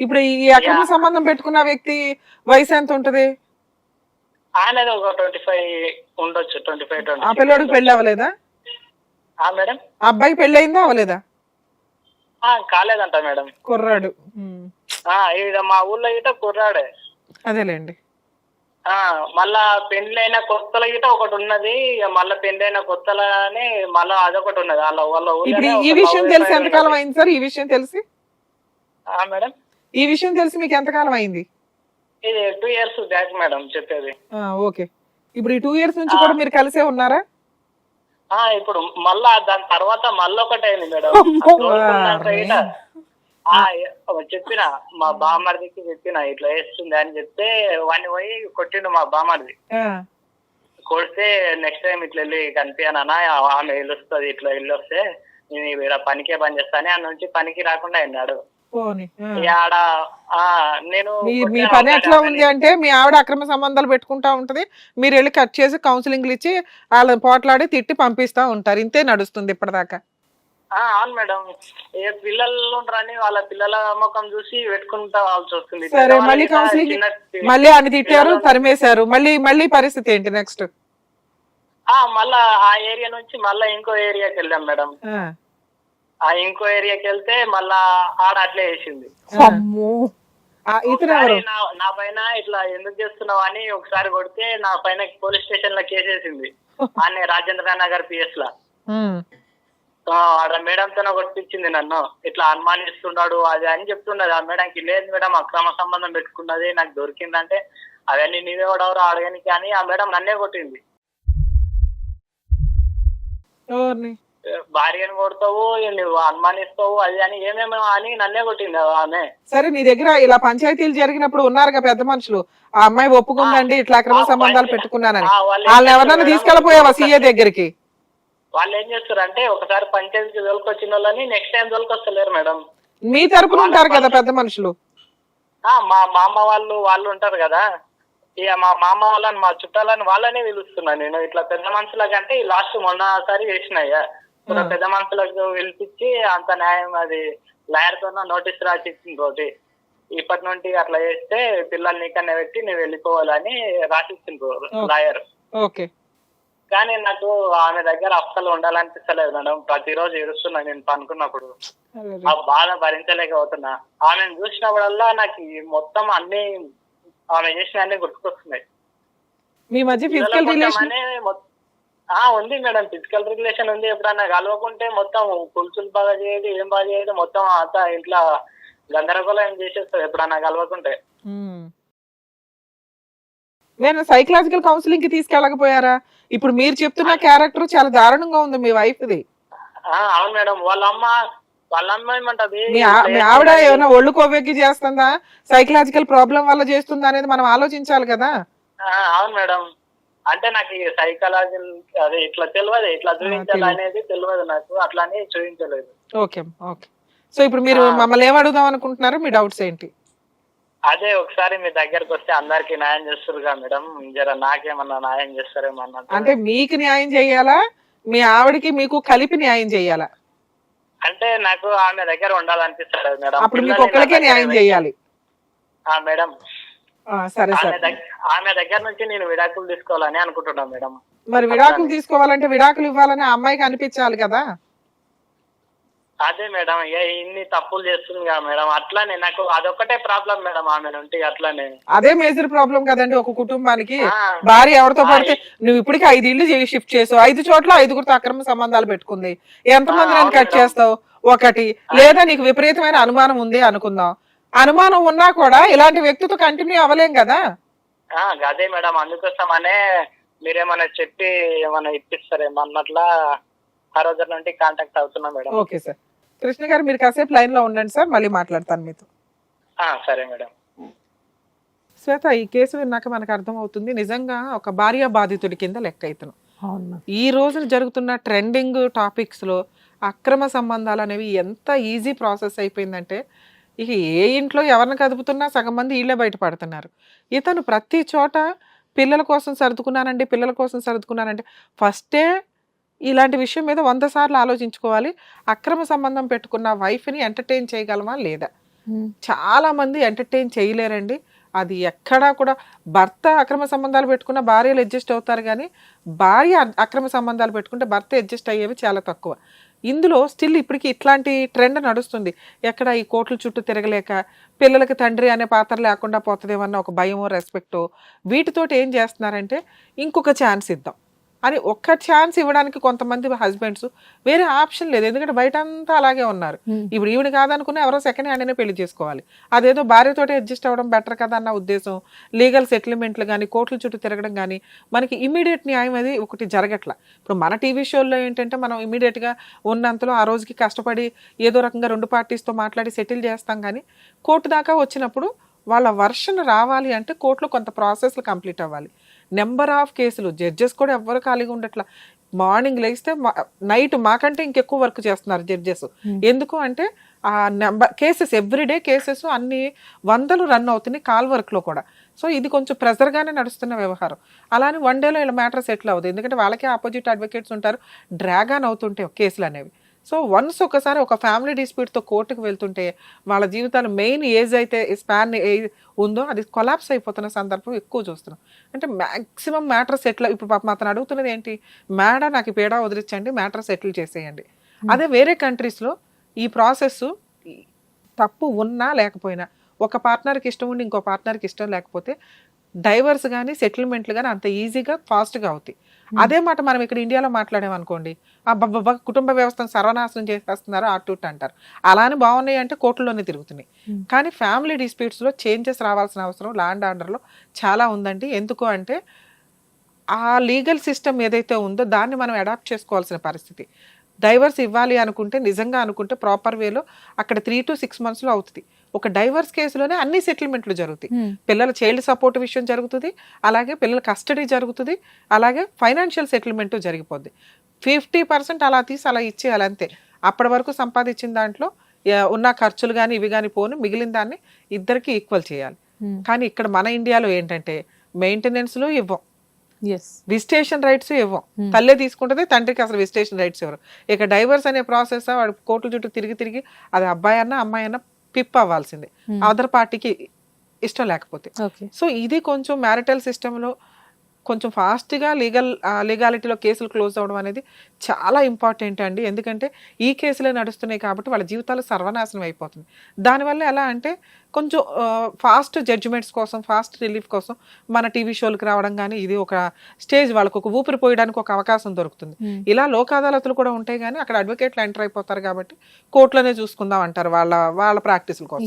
ఇప్పుడు ఈ అక్రమ. సంబంధం పెట్టుకున్న వ్యక్తి వయసు ఎంత ఉంటది? ఆయనది ఒక ట్వంటీ ఫైవ్ ఉండొచ్చు ట్వంటీ ఫైవ్ ఆ పిల్లోడికి పెళ్ళి అవ్వలేదా మేడం? అబ్బాయి పెళ్ళి అయిందా అవ్వలేదా? ఆ, కాలేదంట మేడం. కుర్రాడు. మా ఊర్లో గిట కుర్రాడే. అదేలేండి. ఆ, మళ్ళా పెండ్లైన కొత్తల గిట ఒకటి ఉన్నది మళ్ళా పెండ్లైన కొత్తలని మళ్ళా అదొకటి ఉన్నది. వాళ్ళ వాళ్ళ ఈ- విషయం తెలిసి ఎంతకాలం. అయింది సార్? ఈ విషయం తెలిసి? ఆ, మేడం? ఈ విషయం తెలిసి మీకు ఎంతకాలం అయింది? ఇది టూ ఇయర్స్ బ్యాక్ మేడం చెప్పేది. ఓకే. ఇప్పుడు ఈ టూ ఇయర్స్ నుంచి కూడా మీరు కలిసే ఉన్నారా? ఆ ఇప్పుడు మళ్ళా దాని తర్వాత మళ్ళీ ఒకటి అయింది మేడం చెప్పిన మా బామ్మడికి చెప్పిన ఇట్లా వేస్తుంది అని చెప్తే వాడిని పోయి కొట్టిండు మా బామ్మడిది కొడితే నెక్స్ట్ టైం ఇట్లా వెళ్ళి కనిపించానన్నా ఆమె వెళ్ళొస్తుంది ఇట్లా వెళ్ళొస్తే నేను ఇక్కడ పనికే పని చేస్తాను ఆ నుంచి పనికి రాకుండా అయినాడు నేను మీ పని ఎట్లా. ఉంది అంటే మీ ఆవిడ అక్రమ సంబంధాలు పెట్టుకుంటా ఉంటది. మీరు వెళ్ళి కట్ చేసి కౌన్సిలింగ్లు ఇచ్చి వాళ్ళని పోట్లాడి తిట్టి పంపిస్తా ఉంటారు. ఇంతే నడుస్తుంది ఇప్పటిదాకా. ఆ, అవును మేడం. ఏ పిల్లలు ఉంటారని వాళ్ళ పిల్లల ముఖం చూసి పెట్టుకుంటా వస్తుంది సరే మళ్ళీ కౌన్సిలింగ్ మళ్ళీ అని తిట్టారు తరిమేశారు. మళ్ళీ మళ్ళీ పరిస్థితి ఏంటి నెక్స్ట్ ఆ మళ్ళా ఆ ఏరియా నుంచి మళ్ళా ఇంకో ఏరియాకి వెళ్ళాం మేడం. ఆ ఇంకో ఏరియాకి వెళ్తే మళ్ళా ఆడ అట్లే వేసింది అమ్మో. ఒకసారి నా నా పైన ఇట్లా ఎందుకు చేస్తున్నావు అని ఒకసారి కొడితే నా పైన పోలీస్ స్టేషన్లో కేసేసింది ఆనే రాజేంద్ర నగర్ పిఎస్ లా ఉమ్. ఆడ మేడం తోనే కొట్టించింది నన్ను. ఇట్లా అనుమానిస్తున్నాడు అది అని చెప్తున్నది. ఆ మేడంకి లేదు మేడం అక్రమ సంబంధం పెట్టుకున్నది నాకు దొరికిందంటే అవన్నీ నీవే కూడా అడగనికి అని ఆ మేడం నన్నే కొట్టింది. ఎవరిని? భార్యను కొడతావు అనుమానిస్తావు అది అని ఏమేమో అని నన్నే కొట్టింది ఆమె. సరే నీ దగ్గర ఇలా పంచాయతీలు జరిగినప్పుడు ఉన్నారుగా పెద్ద మనుషులు. ఆ అమ్మాయి ఒప్పుకుందండి ఇట్లా అక్రమ సంబంధాలు పెట్టుకున్నానని. వాళ్ళు వాళ్ళని ఎవరన్నా మేడం? తీసుకెళ్ళిపోయావా సీఏ దగ్గరికి? వాళ్ళు ఏం చేస్తారు అంటే ఒకసారి పంచాయతీకి దొరికొచ్చిన వాళ్ళని నెక్స్ట్ టైం దొరికొస్తలేరు మేడం. మీ తరపున ఉంటారు కదా పెద్ద మనుషులు. ఆ, మా మామ వాళ్ళు వాళ్ళు ఉంటారు కదా. ఇక మా మామ వాళ్ళని మా చుట్టాలని వాళ్ళనే పిలుస్తున్నాను నేను. ఇట్లా పెద్ద మనుషుల కంటే ఈ లాస్ట్ మొన్నసారి చేసినాయ్యా. పెద్ద మనుషులకు పిలిపించి అంత న్యాయం అది లాయర్తో నోటీస్ రాసి ఇచ్చింది ఒకటి ఇప్పటి నుండి అట్లా చేస్తే పిల్లల్ని నీకన్నా పెట్టి నువ్వు వెళ్ళిపోవాలని రాసి ఇచ్చిండ్రు లాయర్. ఓకే. కానీ నాకు ఆమె దగ్గర అస్సలు ఉండాలనిపిస్తలేదు మేడం. ప్రతిరోజు ఏడుస్తున్నా నేను పనుకున్నప్పుడు. ఆ బాధ భరించలేకపోతున్నా. ఆమెను చూసినప్పుడల్లా నాకు మొత్తం అన్ని ఆమె చేసిన అన్ని గుర్తుకొస్తున్నాయి. మీ మధ్య ఫిజికల్ రిలేషన్ ఆ ఉంది మేడం. ఫిజికల్ రిలేషన్ ఉంది. ఎప్పుడన్నా కలవకుంటే మొత్తం పులుసులు బాగా చేయదు ఏం బాగా చేయదు మొత్తం అంతా ఇంట్లో గందరగోళం చేసేస్తుంది ఎప్పుడన్నా కలవకుంటే. నేను సైకలాజికల్ కౌన్సిలింగ్కి తీసుకెళ్ళకపోయారా? ఇప్పుడు మీరు చెప్తున్న క్యారెక్టర్ చాలా దారుణంగా ఉంది మీ వైఫ్ ది. ఆ, అవును మేడం. వాళ్ళ అమ్మ వాళ్ళ అమ్మ ఏమంటది? మీ ఆవిడ ఏమైనా ఒళ్ళు కొవ్వెక్కి చేస్తుందా? సైకలాజికల్ ప్రాబ్లం వల్ల చేస్తుందా అనేది మనం ఆలోచించాలి కదా. అవును మేడం. అంటే నాకు ఈ సైకాలజీ అదే ఇట్లా తెలియదు ఇట్లా చూపించాలి. అనేది తెలియదు నాకు. అట్లానే చూపించలేదు. Okay okay. సో ఇప్పుడు మీరు. మమ్మల్ని ఏం అడుగుదాం అనుకుంటున్నారు? మీ డౌట్స్ ఏంటి? అదే ఒకసారి మీ దగ్గరకు వస్తే అందరికి న్యాయం చేస్తారుగా మేడం. జర నాకేమన్నా న్యాయం చేస్తారేమో అన్నట్టు. అంటే మీకు న్యాయం చేయాలా? మీ ఆవిడకి మీకు కలిపి న్యాయం చేయాలా? అంటే నాకు ఆమె దగ్గర ఉండాలనిపిస్తుంది మేడం. అప్పుడు మీకు ఒక్కరికే న్యాయం చేయాలి. ఆ మేడం. సరే ఆమె సరే. దగ్గర ఆమె దగ్గర నుంచి నేను విడాకులు తీసుకోవాలని అనుకుంటున్నా మేడం. మరి విడాకులు తీసుకోవాలంటే విడాకులు ఇవ్వాలని ఆ అమ్మాయికి అనిపించాలి కదా? అదే మేడం ఇక ఇన్ని తప్పులు చేస్తుంది కదా మేడం. అట్లానే నాకు అదొక్కటే ప్రాబ్లం మేడం ఆమె నుండి అట్లానే. అదే మేజర్ ప్రాబ్లం కదండి ఒక కుటుంబానికి. భార్య ఎవరితో పడితే నువ్వు ఇప్పటికి ఐదు ఇల్లు షిఫ్ట్ చేసావు. ఐదు చోట్ల ఐదుగురితో అక్రమ సంబంధాలు పెట్టుకుంది. ఎంతమంది ఆ, నేను అవును కట్. చేస్తావు? ఒకటి. లేదా నీకు విపరీతమైన అనుమానం ఉంది అనుకుందాం. అనుమానం ఉన్నా కూడా ఇలాంటి వ్యక్తితో కంటిన్యూ అవ్వలేం కదా? ఆ, అదే మేడం. అందుకోసమనే మీరేమన్నా చెప్పి ఏమన్నా ఇప్పిస్తారేమో అన్నట్లా ఆ రోజు నుండి కాంటాక్ట్ అవుతున్నా మేడం. Okay sir. కృష్ణ గారు మీరు కాసేపు లైన్లో ఉండండి సార్. మళ్ళీ మాట్లాడతాను మీతో. ఆ, సరే మేడం. శ్వేత ఈ కేసు విన్నాక మనకు అర్థమవుతుంది. నిజంగా ఒక భార్య బాధితుడి కింద లెక్క అవును ఈ రోజున జరుగుతున్న ట్రెండింగ్ టాపిక్స్లో అక్రమ సంబంధాలు అనేవి ఎంత ఈజీ ప్రాసెస్ అయిపోయిందంటే ఇక ఏ ఇంట్లో ఎవరిని కదుపుతున్నా సగం మంది వీళ్ళే బయటపడుతున్నారు. ఇతను ప్రతి చోట పిల్లల కోసం సర్దుకున్నానండి పిల్లల కోసం సర్దుకున్నానంటే ఫస్టే ఇలాంటి విషయం మీద వంద సార్లు ఆలోచించుకోవాలి. అక్రమ సంబంధం పెట్టుకున్న వైఫ్ని ఎంటర్టైన్ చేయగలమా లేదా? ఉమ్. చాలా మంది ఎంటర్టైన్ చేయలేరండి. అది ఎక్కడా కూడా భర్త అక్రమ సంబంధాలు పెట్టుకున్న భార్యలు అడ్జస్ట్ అవుతారు కానీ భార్య అక్రమ సంబంధాలు పెట్టుకుంటే భర్త అడ్జస్ట్ అయ్యేవి చాలా తక్కువ. ఇందులో స్టిల్ ఇప్పటికి ఇట్లాంటి ట్రెండ్ నడుస్తుంది. ఎక్కడ ఈ కోట్ల చుట్టూ తిరగలేక పిల్లలకి తండ్రి అనే పాత్ర లేకుండా పోతుందేమన్న ఒక భయమో రెస్పెక్టో వీటితోటి ఏం చేస్తున్నారంటే ఇంకొక ఛాన్స్ ఇద్దాం. అని ఒక్క ఛాన్స్ ఇవ్వడానికి కొంతమంది హస్బెండ్స్ వేరే ఆప్షన్ లేదు. ఎందుకంటే బయట అంతా అలాగే ఉన్నారు. Hmm. ఇప్పుడు ఈవిడ కాదనుకున్నా ఎవరో సెకండ్ హ్యాండ్నే పెళ్ళి చేసుకోవాలి. అదేదో భార్యతోటి అడ్జస్ట్ అవ్వడం బెటర్ కదా అన్న ఉద్దేశం. లీగల్ సెటిల్మెంట్లు కానీ కోర్టుల చుట్టూ తిరగడం కానీ మనకి ఇమీడియట్ న్యాయం అది ఒకటి జరగట్ల. ఇప్పుడు మన టీవీ షోల్లో ఏంటంటే మనం immediate గా ఉన్నంతలో ఆ రోజుకి కష్టపడి ఏదో రకంగా రెండు పార్టీస్తో మాట్లాడి సెటిల్ చేస్తాం కానీ కోర్టు దాకా వచ్చినప్పుడు వాళ్ళ వర్షన్ రావాలి అంటే కోర్టులో కొంత ప్రాసెస్లు కంప్లీట్ అవ్వాలి. నెంబర్ ఆఫ్ కేసులు. జడ్జెస్ కూడా ఎవ్వరు ఖాళీగా ఉండట్లా. మార్నింగ్ లేస్తే నైట్ మాకంటే ఇంకెక్కువ వర్క్ చేస్తున్నారు జడ్జెస్. ఎందుకు అంటే ఆ నెంబర్ కేసెస్ ఎవ్రీడే కేసెస్ అన్ని వందలు రన్ అవుతున్నాయి కాల్ వర్క్లో కూడా. సో ఇది కొంచెం ప్రెజర్గానే నడుస్తున్న వ్యవహారం. అలానే వన్ డేలో ఇలా మ్యాటర్ సెటిల్ అవుతుంది ఎందుకంటే వాళ్ళకే ఆపోజిట్ అడ్వకేట్స్ ఉంటారు. డ్రాగ్ ఆన్ అవుతుంటాయి కేసులు అనేవి. సో వన్స్ ఒకసారి ఒక ఫ్యామిలీ డిస్ప్యూట్తో కోర్టుకు వెళ్తుంటే వాళ్ళ జీవితాలు మెయిన్ ఏజ్ అయితే స్పాన్ ఉందో అది కొలాప్స్ అయిపోతున్న సందర్భం ఎక్కువ చూస్తున్నాం. అంటే మ్యాక్సిమం మ్యాటర్ సెటిల్ ఇప్పుడు పాపం అతను అడుగుతున్నది ఏంటి? మేడ నాకు పేడ వదిలించండి మ్యాటర్ సెటిల్ చేసేయండి. అదే వేరే కంట్రీస్లో ఈ ప్రాసెస్ తప్పు ఉన్నా లేకపోయినా ఒక పార్ట్నర్కి ఇష్టం ఉండి ఇంకో పార్ట్నర్కి ఇష్టం లేకపోతే డైవర్స్ కానీ సెటిల్మెంట్లు కానీ అంత ఈజీగా ఫాస్ట్గా అవుతాయి. అదే మాట మనం ఇక్కడ ఇండియాలో మాట్లాడామనుకోండి కుటుంబ వ్యవస్థను సర్వనాశనం చేసేస్తున్నారు అటు ఇటు అంటారు. అలానే బాగున్నాయి అంటే కోర్టులోనే తిరుగుతున్నాయి. కానీ ఫ్యామిలీ డిస్ప్యూట్స్లో చేంజెస్ రావాల్సిన అవసరం ల్యాండ్ ఆర్డర్లో చాలా ఉందండి. ఎందుకు అంటే ఆ లీగల్ సిస్టమ్ ఏదైతే ఉందో దాన్ని మనం అడాప్ట్ చేసుకోవాల్సిన పరిస్థితి. డైవర్స్ ఇవ్వాలి అనుకుంటే నిజంగా అనుకుంటే ప్రాపర్ వేలో అక్కడ త్రీ టు సిక్స్ మంత్స్లో అవుతుంది. ఒక డైవర్స్ కేసులోనే అన్ని సెటిల్మెంట్లు జరుగుతాయి. పిల్లల చైల్డ్ సపోర్ట్ విషయం జరుగుతుంది అలాగే పిల్లల కస్టడీ జరుగుతుంది అలాగే ఫైనాన్షియల్ సెటిల్మెంట్ జరిగిపోద్ది. ఫిఫ్టీ పర్సెంట్ అలా తీసి అలా ఇచ్చేయాలి అంతే. అప్పటి వరకు సంపాదించిన దాంట్లో ఉన్న ఖర్చులు కానీ ఇవి కానీ పోను మిగిలిన దాన్ని ఇద్దరికి ఈక్వల్ చేయాలి. కానీ ఇక్కడ మన ఇండియాలో ఏంటంటే మెయింటెనెన్స్లు ఇవ్వం. ఎస్ విజిటేషన్ రైట్స్ ఇవ్వం. తల్లే తీసుకుంటుంది తండ్రికి అసలు విజిటేషన్ రైట్స్ ఇవ్వరు. ఇక డైవర్స్ అనే ప్రాసెస్ వాడు కోర్టుల చుట్టూ తిరిగి తిరిగి అది అబ్బాయి అన్న అమ్మాయి అన్న పిప్ అవ్వాల్సిందే. Hmm. అదర్ పార్టీకి ఇష్టం లేకపోతే. సో ఇది కొంచెం మ్యారిటల్ సిస్టంలో కొంచెం ఫాస్ట్గా లీగల్ లీగాలిటీలో కేసులు క్లోజ్ అవ్వడం అనేది చాలా ఇంపార్టెంట్ అండి. ఎందుకంటే ఈ కేసులే నడుస్తున్నాయి కాబట్టి వాళ్ళ జీవితాలు సర్వనాశనం అయిపోతుంది. దానివల్ల ఎలా అంటే కొంచెం ఫాస్ట్ జడ్జిమెంట్స్ కోసం ఫాస్ట్ రిలీఫ్ కోసం మన టీవీ షోలకు రావడం కానీ ఇది ఒక స్టేజ్ వాళ్ళకు ఒక ఊపిరి పోయడానికి ఒక అవకాశం దొరుకుతుంది. ఇలా లోక్ అదాలతులు కూడా ఉంటాయి కానీ అక్కడ అడ్వకేట్లు ఎంటర్ అయిపోతారు కాబట్టి కోర్టులోనే చూసుకుందాం అంటారు వాళ్ళ వాళ్ళ ప్రాక్టీసుల కోసం.